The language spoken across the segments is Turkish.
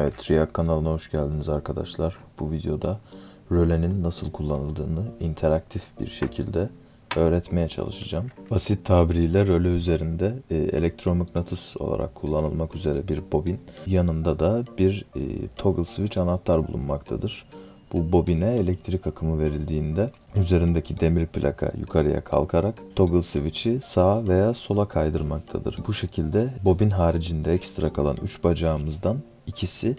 Evet, Riyak kanalına hoş geldiniz arkadaşlar. Bu videoda rölenin nasıl kullanıldığını interaktif bir şekilde öğretmeye çalışacağım. Basit tabiriyle röle üzerinde e, elektromıknatıs olarak kullanılmak üzere bir bobin. Yanında da bir e, toggle switch anahtar bulunmaktadır. Bu bobine elektrik akımı verildiğinde üzerindeki demir plaka yukarıya kalkarak toggle switch'i sağa veya sola kaydırmaktadır. Bu şekilde bobin haricinde ekstra kalan 3 bacağımızdan ikisi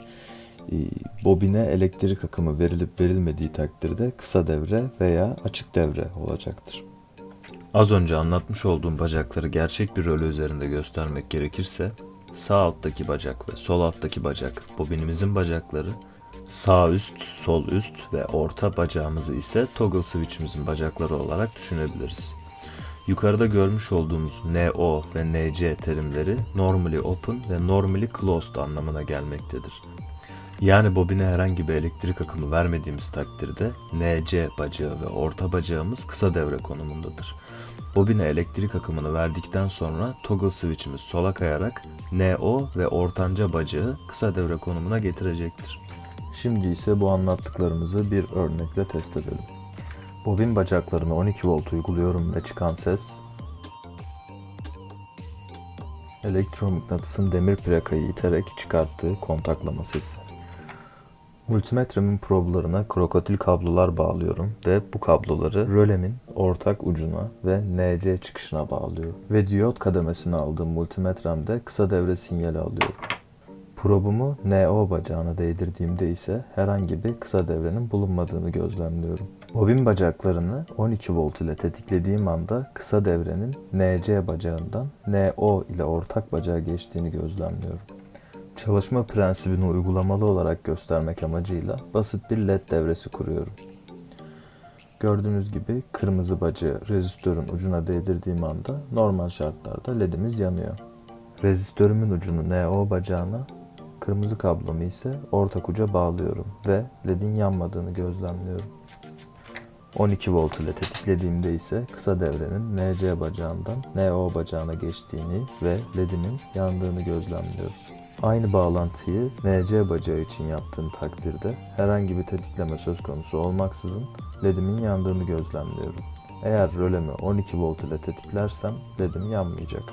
e, bobine elektrik akımı verilip verilmediği takdirde kısa devre veya açık devre olacaktır. Az önce anlatmış olduğum bacakları gerçek bir rölü üzerinde göstermek gerekirse sağ alttaki bacak ve sol alttaki bacak bobinimizin bacakları, sağ üst, sol üst ve orta bacağımızı ise toggle switch'imizin bacakları olarak düşünebiliriz. Yukarıda görmüş olduğumuz NO ve NC terimleri normally open ve normally closed anlamına gelmektedir. Yani bobine herhangi bir elektrik akımı vermediğimiz takdirde NC bacağı ve orta bacağımız kısa devre konumundadır. Bobine elektrik akımını verdikten sonra toggle switch'imiz sola kayarak NO ve ortanca bacağı kısa devre konumuna getirecektir. Şimdi ise bu anlattıklarımızı bir örnekle test edelim. Bobin bacaklarına 12 volt uyguluyorum ve çıkan ses elektromıknatısın demir plakayı iterek çıkarttığı kontaklama sesi. Multimetremin problarına krokodil kablolar bağlıyorum ve bu kabloları rölemin ortak ucuna ve NC çıkışına bağlıyorum. Ve diyot kademesini aldığım multimetremde kısa devre sinyali alıyorum. Probumu NO bacağına değdirdiğimde ise herhangi bir kısa devrenin bulunmadığını gözlemliyorum. Bobin bacaklarını 12 volt ile tetiklediğim anda kısa devrenin NC bacağından NO ile ortak bacağa geçtiğini gözlemliyorum. Çalışma prensibini uygulamalı olarak göstermek amacıyla basit bir led devresi kuruyorum. Gördüğünüz gibi kırmızı bacağı rezistörün ucuna değdirdiğim anda normal şartlarda ledimiz yanıyor. Rezistörümün ucunu NO bacağına, kırmızı kablomu ise ortak uca bağlıyorum ve ledin yanmadığını gözlemliyorum. 12 volt ile tetiklediğimde ise kısa devrenin NC bacağından NO bacağına geçtiğini ve ledimin yandığını gözlemliyorum. Aynı bağlantıyı NC bacağı için yaptığım takdirde herhangi bir tetikleme söz konusu olmaksızın ledimin yandığını gözlemliyorum. Eğer rölemi 12 volt ile tetiklersem ledim yanmayacak.